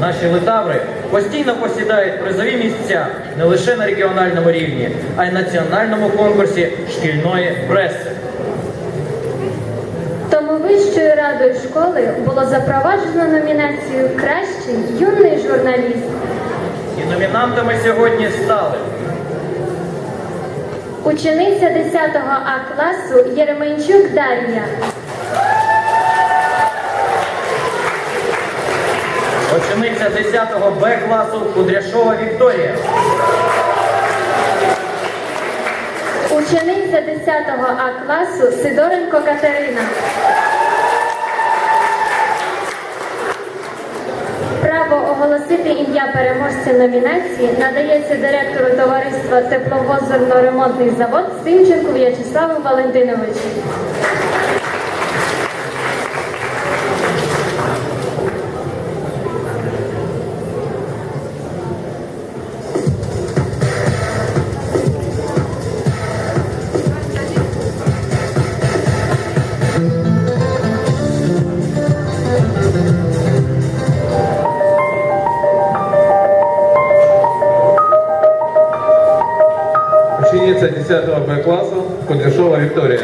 наші литаври постійно посідають призові місця не лише на регіональному рівні, а й національному конкурсі шкільної преси. Тому Вищою радою школи було запроваджено номінацію Кращий юний журналіст. І номінантами сьогодні стали Учениця 10 А класу Єременчук Дар'я, учениця 10-го Б класу Кудряшова Вікторія, учениця 10-го А класу Сидоренко Катерина. Право оголосити ім'я переможця номінації надається директору товариства Тепловозерно-ремонтний завод Симченку В'ячеславу Валентиновичу. Учениця 10 Б класу Кудряшова Вікторія.